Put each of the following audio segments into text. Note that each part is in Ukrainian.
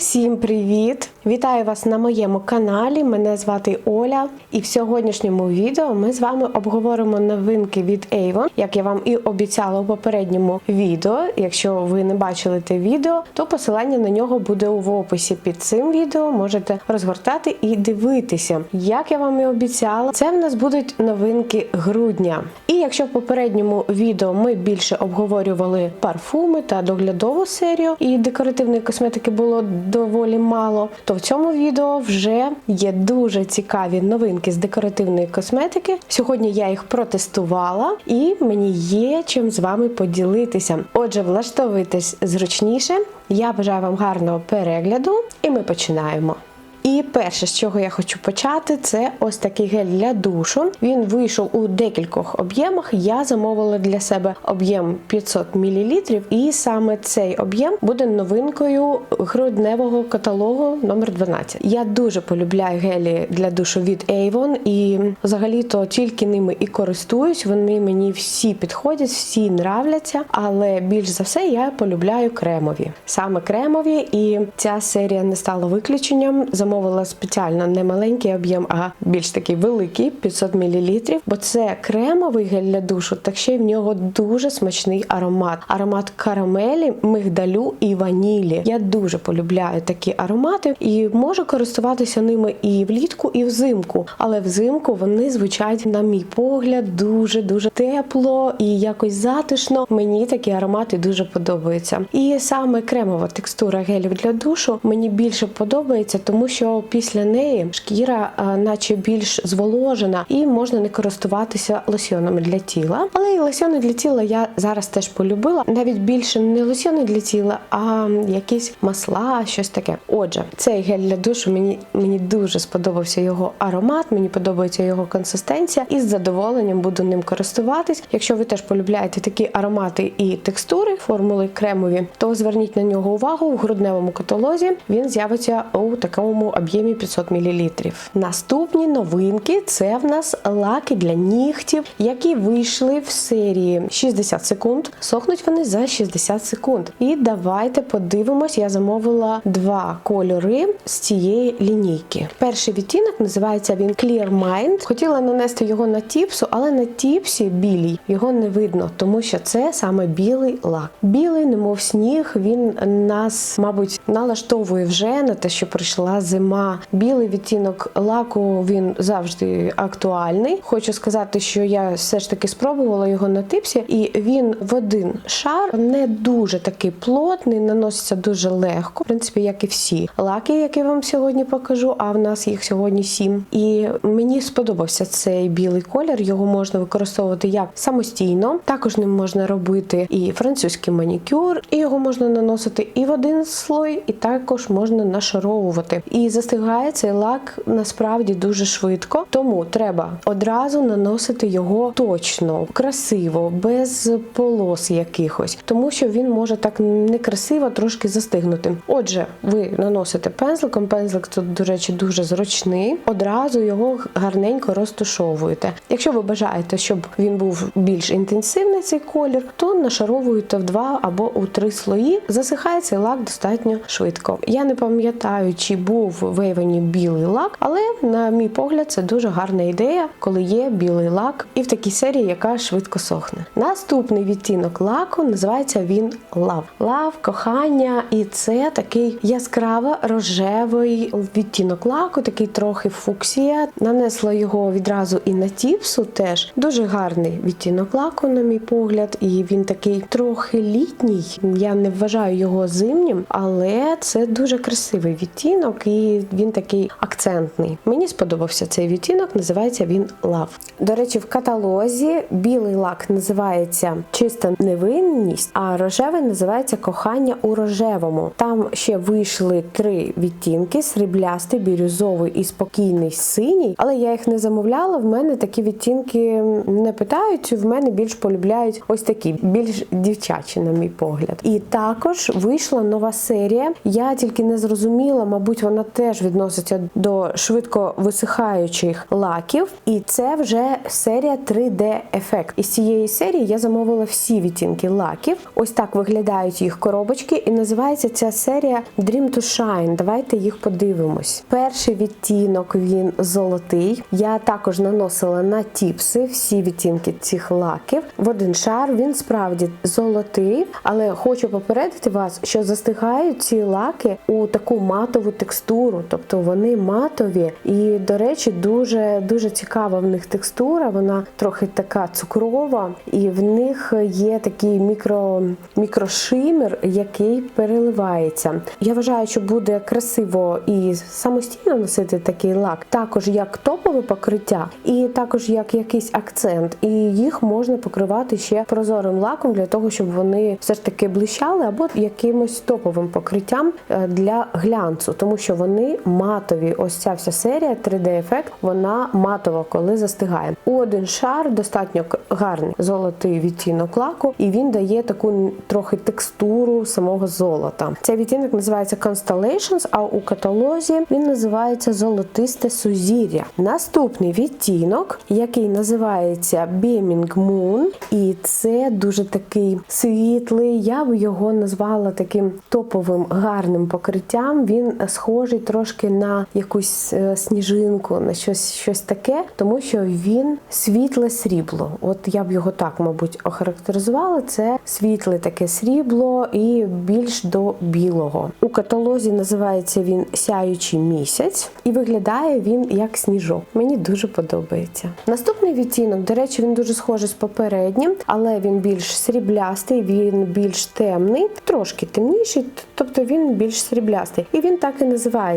всім привіт! Вітаю вас на моєму каналі. Мене звати Оля, і в сьогоднішньому відео ми з вами обговоримо новинки від Avon. Як я вам і обіцяла у попередньому відео. Якщо ви не бачили те відео, то посилання на нього буде в описі під цим відео. Можете розгортати і дивитися. Як я вам і обіцяла, це в нас будуть новинки грудня. І якщо в попередньому відео ми більше обговорювали парфуми та доглядову серію, і декоративної косметики було доволі мало, то в цьому відео вже є дуже цікаві новинки з декоративної косметики. Сьогодні я їх протестувала і мені є чим з вами поділитися. Отже, влаштовуйтесь зручніше. Я бажаю вам гарного перегляду, і ми починаємо. І перше, з чого я хочу почати, це ось такий гель для душу. Він вийшов у декількох об'ємах. Я замовила для себе об'єм 500 мл, і саме цей об'єм буде новинкою грудневого каталогу номер 12. Я дуже полюбляю гелі для душу від Avon і взагалі-то тільки ними і користуюсь. Вони мені всі підходять, всі нравляться, але більш за все я полюбляю кремові. Саме кремові, і ця серія не стала виключенням замовила спеціально не маленький об'єм, а більш такий великий 500 мл, бо це кремовий гель для душу, так ще й в нього дуже смачний аромат. Аромат карамелі, мигдалю і ванілі. Я дуже полюбляю такі аромати і можу користуватися ними і влітку, і взимку. Але взимку вони звучать, на мій погляд, дуже дуже тепло і якось затишно. Мені такі аромати дуже подобаються. І саме кремова текстура гелів для душу мені більше подобається, тому що після неї шкіра, наче більш зволожена, і можна не користуватися лосьонами для тіла. Але і лосьони для тіла я зараз теж полюбила. Навіть більше не лосьони для тіла, а якісь масла, щось таке. Отже, цей гель для душу мені мені дуже сподобався його аромат, мені подобається його консистенція, і з задоволенням буду ним користуватись. Якщо ви теж полюбляєте такі аромати і текстури, формули кремові, то зверніть на нього увагу в грудневому каталозі. Він з'явиться у такому об'ємі 500 мл. Наступні новинки це в нас лаки для нігтів, які вийшли в серії 60 секунд. Сохнуть вони за 60 секунд. І давайте подивимось, я замовила два кольори з цієї лінійки. Перший відтінок називається він Clear Mind. Хотіла нанести його на тіпсу, але на тіпсі білій його не видно, тому що це саме білий лак. Білий, немов сніг, він нас, мабуть, налаштовує вже на те, що прийшла зима. Білий відтінок лаку він завжди актуальний. Хочу сказати, що я все ж таки спробувала його на типсі, і він в один шар не дуже такий плотний, наноситься дуже легко, в принципі, як і всі лаки, які вам сьогодні покажу. А в нас їх сьогодні сім. І мені сподобався цей білий колір. Його можна використовувати як самостійно. Також ним можна робити і французький манікюр, і його можна наносити і в один слой, і також можна нашаровувати. І застигає цей лак насправді дуже швидко, тому треба одразу наносити його точно, красиво, без полос якихось, тому що він може так некрасиво трошки застигнути. Отже, ви наносите пензликом. Пензлик тут, до речі, дуже зручний. Одразу його гарненько розтушовуєте. Якщо ви бажаєте, щоб він був більш інтенсивний цей колір, то нашаровуєте в два або у три слої. Засихає цей лак достатньо швидко. Я не пам'ятаю, чи був в Avon білий лак, але на мій погляд, це дуже гарна ідея, коли є білий лак і в такій серії, яка швидко сохне. Наступний відтінок лаку називається він лав. Лав, кохання, і це такий яскраво рожевий відтінок лаку, такий трохи фуксія. Нанесла його відразу і на тіпсу. Теж дуже гарний відтінок лаку, на мій погляд, і він такий трохи літній. Я не вважаю його зимнім, але це дуже красивий відтінок, і він такий акцентний. Мені сподобався цей відтінок, називається він Лав. До речі, в каталозі білий лак називається Чиста невинність, а рожевий називається Кохання у рожевому. Там ще вийшли три відтінки: сріблястий, бірюзовий і спокійний синій. Але я їх не замовляла. В мене такі відтінки не питають. В мене більш полюбляють ось такі, більш дівчачі, на мій погляд. І також вийшла нова серія. Я тільки не зрозуміла, мабуть, вона теж відноситься до швидко висихаючих лаків, і це вже серія 3D ефект. Із цієї серії я замовила всі відтінки лаків. Ось так виглядають їх коробочки, і називається ця серія Dream to Shine. Давайте їх подивимось. Перший відтінок він золотий. Я також наносила на тіпси всі відтінки цих лаків. В один шар він справді золотий, але хочу попередити вас, що застигають ці лаки у таку матову текстуру, тобто вони матові. І, до речі, дуже дуже цікава в них текстура. Вона трохи така цукрова, і в них є такий мікро, мікрошимер, який переливається. Я вважаю, що буде красиво і самостійно носити такий лак, також як топове покриття, і також як якийсь акцент. І їх можна покривати ще прозорим лаком для того, щоб вони все ж таки блищали, або якимось топовим покриттям е, для глянцу, тому що вони матові. Ось ця вся серія 3D-ефект, вона матова, коли застигає. У один шар достатньо гарний золотий відтінок лаку, і він дає таку трохи текстуру самого золота. Цей відтінок називається Constellations, а у каталозі він називається Золотисте сузір'я. Наступний відтінок, який називається Beaming Moon, і це дуже такий світлий. Я б його назвала таким топовим гарним покриттям. Він схожий трошки на якусь е, сніжинку, на щось, щось таке, тому що він світле срібло. От я б його так, мабуть, охарактеризувала. Це світле таке срібло і більш до білого. У каталозі називається він Сяючий місяць, і виглядає він як сніжок. Мені дуже подобається. Наступний відтінок, до речі, він дуже схожий з попереднім, але він більш сріблястий, він більш темний, трошки темніший, тобто він більш сріблястий. І він так і називається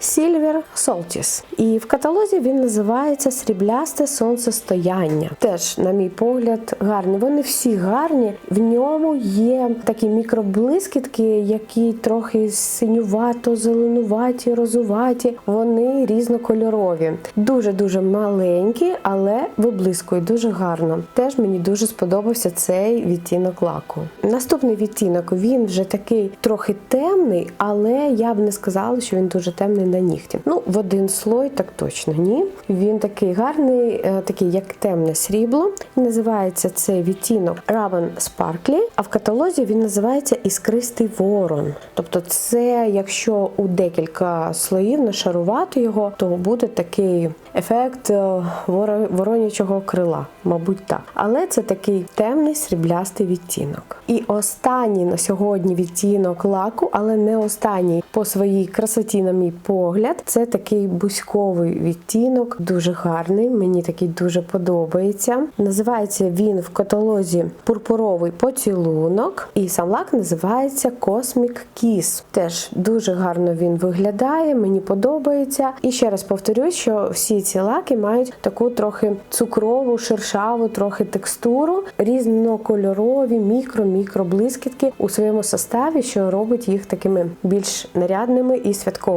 Silver Solstice. І в каталозі він називається Сріблясте сонцестояння. Теж, на мій погляд, гарний. Вони всі гарні. В ньому є такі мікроблискітки, які трохи синювато, зеленуваті, розуваті. Вони різнокольорові, дуже дуже маленькі, але виблискують дуже гарно. Теж мені дуже сподобався цей відтінок лаку. Наступний відтінок він вже такий трохи темний, але я б не сказала, що він дуже темний на нігті. Ну, в один слой так точно ні. Він такий гарний, е, такий як темне срібло. Називається цей відтінок Raven Sparkly, а в каталозі він називається Іскристий ворон. Тобто, це якщо у декілька слоїв нашарувати його, то буде такий ефект е, воронячого крила, мабуть, так. Але це такий темний сріблястий відтінок. І останній на сьогодні відтінок лаку, але не останній по своїй красоті, на мій погляд, це такий бузьковий відтінок, дуже гарний. Мені такий дуже подобається. Називається він в каталозі пурпуровий поцілунок, і сам лак називається Cosmic Kiss. Теж дуже гарно він виглядає, мені подобається. І ще раз повторюсь, що всі ці лаки мають таку трохи цукрову, шершаву, трохи текстуру, різнокольорові мікро-мікро блискітки у своєму составі, що робить їх такими більш нарядними і святковими.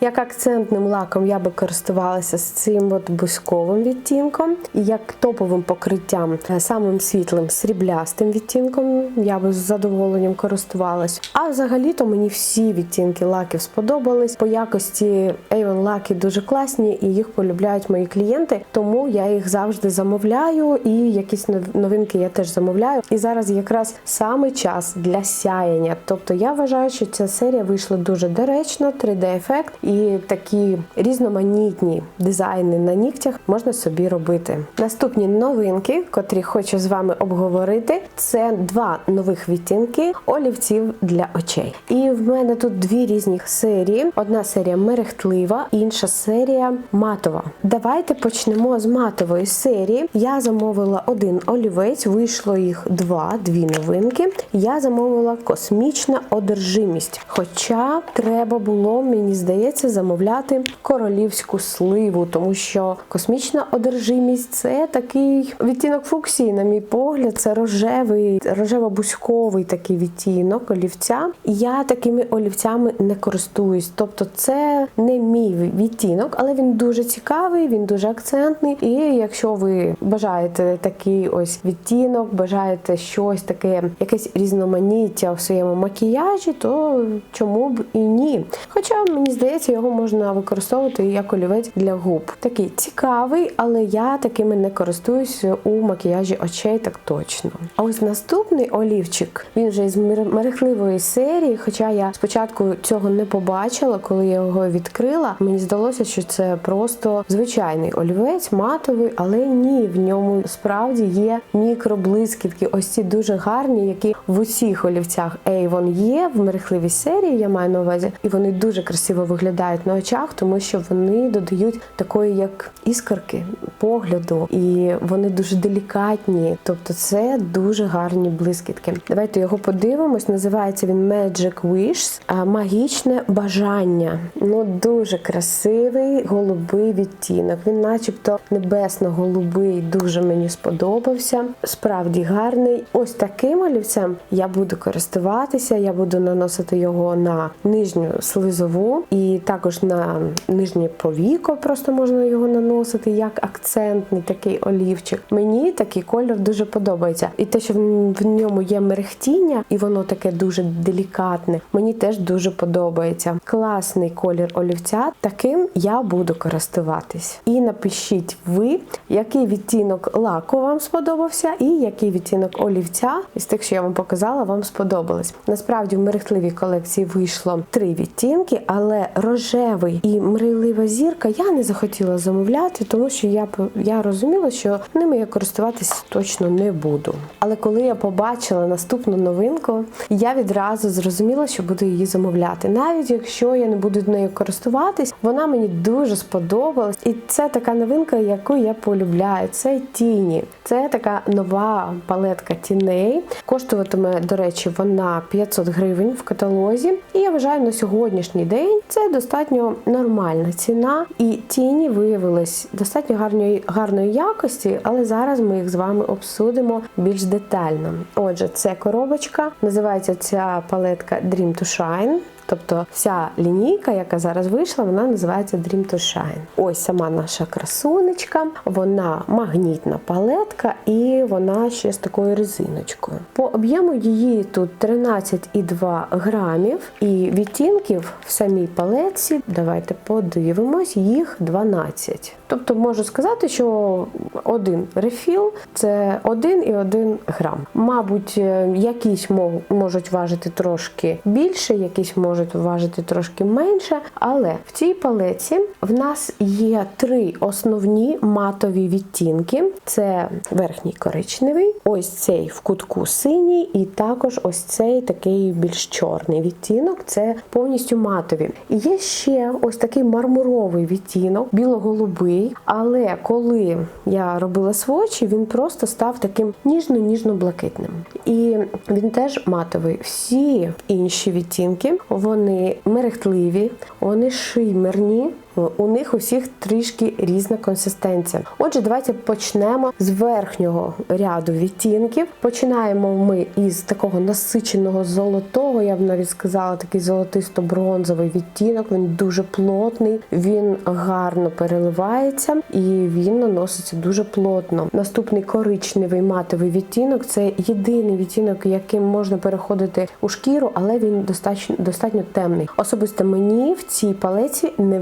Як акцентним лаком я би користувалася з цим от бузьковим відтінком, і як топовим покриттям е, самим світлим сріблястим відтінком я би з задоволенням користувалась. А взагалі-то мені всі відтінки лаків сподобались. По якості Avon лаки дуже класні і їх полюбляють мої клієнти, тому я їх завжди замовляю. І якісь новинки я теж замовляю. І зараз якраз саме час для сяяння. Тобто я вважаю, що ця серія вийшла дуже доречно, 3D-ефект і такі різноманітні дизайни на нігтях можна собі робити. Наступні новинки, котрі хочу з вами обговорити, це два нових відтінки олівців для очей. І в мене тут дві різні серії: одна серія мерехтлива, інша серія матова. Давайте почнемо з матової серії. Я замовила один олівець, вийшло їх два, дві новинки. Я замовила космічна одержимість. Хоча треба було, мені здається, замовляти королівську сливу, тому що космічна одержимість це такий відтінок фуксії, на мій погляд, це рожевий, рожево-бузьковий такий відтінок олівця. І я такими олівцями не користуюсь. Тобто, це не мій відтінок, але він дуже цікавий, він дуже акцентний. І якщо ви бажаєте такий ось відтінок, бажаєте щось таке, якесь різноманіття в своєму макіяжі, то чому б і ні? Хоча мені здається, його можна використовувати як олівець для губ. Такий цікавий, але я такими не користуюсь у макіяжі очей так точно. А ось наступний олівчик, він вже із мерехливої серії. Хоча я спочатку цього не побачила, коли я його відкрила. Мені здалося, що це просто звичайний олівець, матовий, але ні, в ньому справді є мікроблискітки. Ось ці дуже гарні, які в усіх олівцях Avon є в мерехливій серії. Я маю на увазі, і вони дуже красиво виглядають на очах, тому що вони додають такої як іскорки погляду, і вони дуже делікатні. Тобто, це дуже гарні блискітки. Давайте його подивимось. Називається він Magic Wish, магічне бажання. Ну дуже красивий голубий відтінок. Він, начебто, небесно-голубий, дуже мені сподобався. Справді гарний. Ось таким олівцем я буду користуватися. Я буду наносити його на нижню слизову і також на нижнє повіко. Просто можна його наносити як акцентний такий олівчик. Мені такий кольор дуже подобається. І те, що в ньому є мерехтіння, і воно таке дуже делікатне. Мені теж дуже подобається. Класний колір олівця. Таким я буду користуватись. І напишіть ви, який відтінок лаку вам сподобався, і який відтінок олівця із тих, що я вам показала, вам сподобалось. Насправді в мерехтливій колекції вийшло три відтінки, але рожевий і мрійлива зірка я не захотіла замовляти, тому що я я розуміла, що ними я користуватись точно не буду. Але коли я побачила наступну новинку, я відразу зрозуміла, що буду її замовляти. Навіть якщо я не буду нею користуватись, вона мені дуже сподобалась. І це така новинка, яку я полюбляю. Це тіні. Це така нова палетка тіней. Коштуватиме, до речі, вона 500 гривень в каталозі. І я вважаю, на сьогоднішній день це достатньо нормальна ціна. І тіні виявились достатньо гарної, гарної якості, але зараз ми їх з вами обсудимо більш детально. Отже, це коробочка. Називається ця палетка Dream to Shine. Тобто вся лінійка, яка зараз вийшла, вона називається Dream to Shine. Ось сама наша красунечка, вона магнітна палетка і вона ще з такою резиночкою. По об'єму її тут 13,2 грамів, і відтінків в самій палетці, давайте подивимось, їх 12. Тобто можу сказати, що один рефіл це 1 і 1 грам. Мабуть, е, якісь можуть важити трошки більше, якісь можуть важити трошки менше. Але в цій палеці в нас є три основні матові відтінки: це верхній коричневий, ось цей в кутку синій, і також ось цей такий більш чорний відтінок. Це повністю матові. Є ще ось такий мармуровий відтінок, біло-голубий. Але коли я робила свочі, він просто став таким ніжно-ніжно-блакитним. І він теж матовий. Всі інші відтінки вони мерехтливі, вони шимерні. У них усіх трішки різна консистенція. Отже, давайте почнемо з верхнього ряду відтінків. Починаємо ми із такого насиченого золотого, я б навіть сказала, такий золотисто-бронзовий відтінок. Він дуже плотний, він гарно переливається і він наноситься дуже плотно. Наступний коричневий матовий відтінок це єдиний відтінок, яким можна переходити у шкіру, але він достатньо достатньо темний. Особисто мені в цій палеці не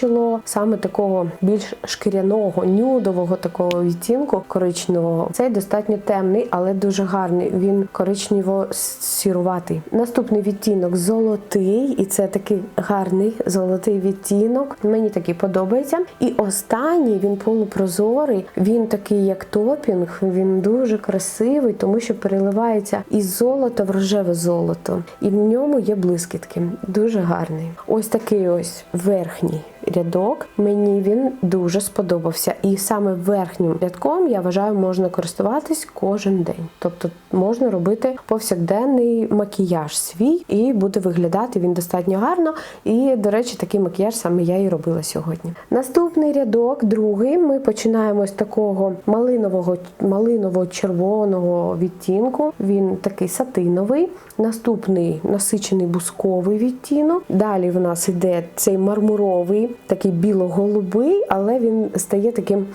вистачило саме такого більш шкіряного, нюдового такого відтінку коричневого. Цей достатньо темний, але дуже гарний. Він коричнево-сіруватий. Наступний відтінок золотий, і це такий гарний золотий відтінок. Мені такий подобається. І останній він полупрозорий. Він такий, як топінг. Він дуже красивий, тому що переливається із золота в рожеве золото, і в ньому є блискітки. Дуже гарний. Ось такий ось верхній рядок. Мені він дуже сподобався. І саме верхнім рядком я вважаю, можна користуватись кожен день. Тобто можна робити повсякденний макіяж свій, і буде виглядати він достатньо гарно. І, до речі, такий макіяж саме я і робила сьогодні. Наступний рядок, другий, ми починаємо з такого малинового малиново-червоного відтінку. Він такий сатиновий. Наступний насичений бусковий відтінок. Далі в нас іде цей мармуровий, такий біло-голубий, але він стає таким,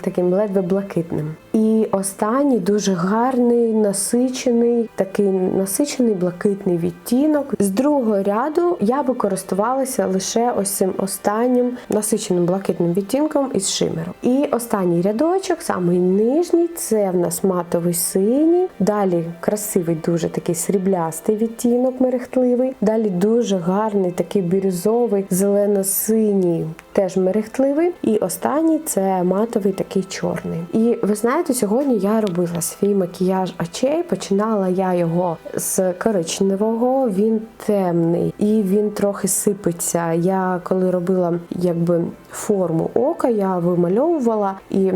таким ледве блакитним. І останній дуже гарний, насичений, такий насичений блакитний відтінок. З другого ряду я би користувалася лише ось цим останнім насиченим блакитним відтінком із шимером. І останній рядочок, самий нижній, це в нас матовий синій. Далі красивий, дуже такий сріблястий відтінок, мерехтливий. Далі дуже гарний, такий бірюзовий, зелено-синій, теж мерехтливий. І останній це матовий такий чорний. І ви знаєте, сьогодні я робила свій макіяж очей. Починала я його з коричневого, він темний і він трохи сипеться. Я коли робила якби форму ока, я вимальовувала, і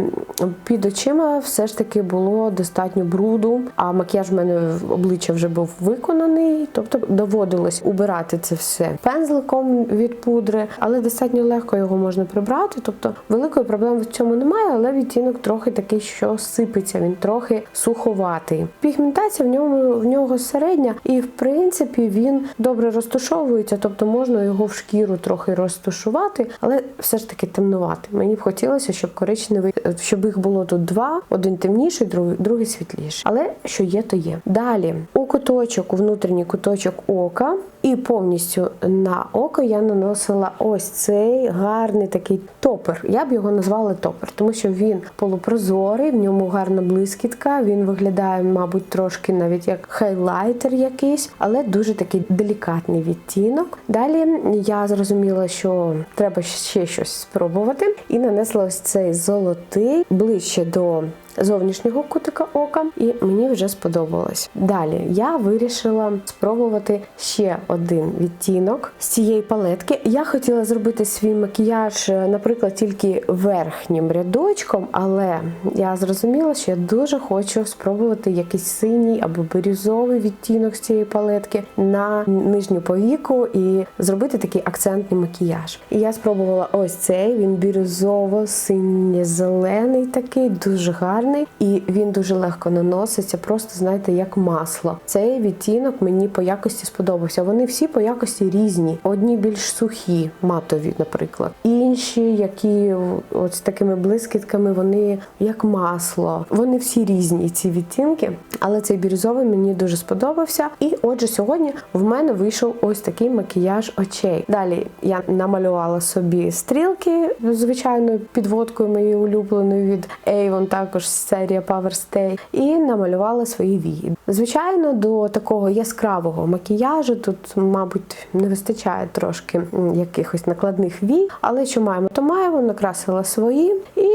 під очима все ж таки було достатньо бруду. А макіяж в мене в обличчя вже був виконаний, тобто доводилось убирати це все пензликом від пудри, але достатньо легко його можна прибрати. Тобто великої проблеми в цьому немає, але відтінок трохи такий, що сипеться, він трохи суховатий. Пігментація в ньому в нього середня, і в принципі він добре розташовується, тобто можна його в шкіру трохи розташувати, але все ж таки темнувати. Мені б хотілося, щоб коричневий, щоб їх було тут два: один темніший, другий, другий світліший. Але що є, то є. Далі у куточок, у внутрішній куточок ока, і повністю на око я наносила ось цей гарний такий топер. Я б його назвала топер, тому що він полупрозорий, в ньому гарна блискітка. Він виглядає, мабуть, трошки навіть як хайлайтер якийсь, але дуже такий делікатний відтінок. Далі я зрозуміла, що треба ще щось спробувати, і нанесла ось цей золотий ближче до зовнішнього кутика ока, і мені вже сподобалось. Далі я вирішила спробувати ще один відтінок з цієї палетки. Я хотіла зробити свій макіяж, наприклад, тільки верхнім рядочком, але я зрозуміла, що я дуже хочу спробувати якийсь синій або бірюзовий відтінок з цієї палетки на нижню повіку і зробити такий акцентний макіяж. І я спробувала ось цей. Він бірюзово-синє-зелений, такий дуже гарний, і він дуже легко наноситься, просто знаєте, як масло. Цей відтінок мені по якості сподобався. Вони всі по якості різні. Одні більш сухі, матові, наприклад. Інші, які от з такими блискітками, вони як масло. Вони всі різні, ці відтінки. Але цей бірюзовий мені дуже сподобався. І отже, сьогодні в мене вийшов ось такий макіяж очей. Далі я намалювала собі стрілки, звичайно, підводкою моєю улюбленою від Avon, також серія Power Stay, і намалювала свої вії. Звичайно, до такого яскравого макіяжу тут, мабуть, не вистачає трошки якихось накладних вій, але що маємо, то маємо, накрасила свої і.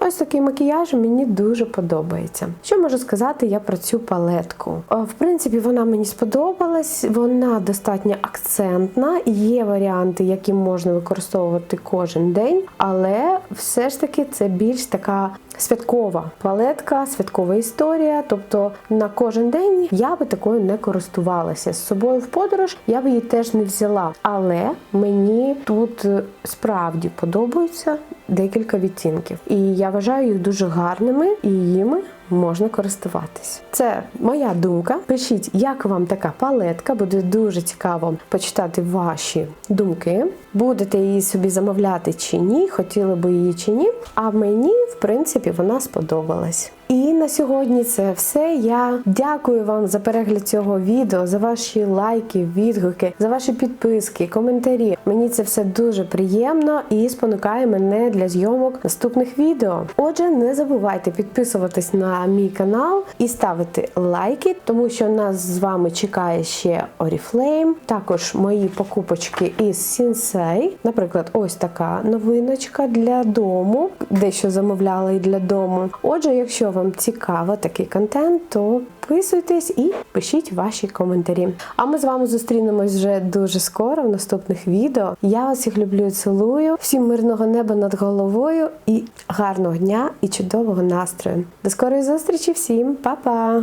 Ось такий макіяж мені дуже подобається. Що можу сказати я про цю палетку? Е, В принципі, вона мені сподобалась, вона достатньо акцентна. Є варіанти, які можна використовувати кожен день, але все ж таки це більш така святкова палетка, святкова історія. Тобто на кожен день я би такою не користувалася. З собою в подорож я би її теж не взяла. Але мені тут е, справді подобаються декілька відтінків. І я вважаю їх дуже гарними і їми можна користуватись. Це моя думка. Пишіть, як вам така палетка. Буде дуже цікаво почитати ваші думки. Будете її собі замовляти чи ні, хотіли би її чи ні. А мені, в принципі, вона сподобалась. І на сьогодні це все. Я дякую вам за перегляд цього відео, за ваші лайки, відгуки, за ваші підписки, коментарі. Мені це все дуже приємно і спонукає мене для зйомок наступних відео. Отже, не забувайте підписуватись на мій канал і ставити лайки, тому що нас з вами чекає ще Oriflame, також мої покупочки із Sensei. Наприклад, ось така новиночка для дому, дещо замовляла і для дому. Отже, якщо вам цікаво такий контент, то підписуйтесь і пишіть ваші коментарі. А ми з вами зустрінемось вже дуже скоро в наступних відео. Я вас всіх люблю цілую. Всім мирного неба над головою і гарного дня і чудового настрою. До скорої зустрічі всім, Па-па!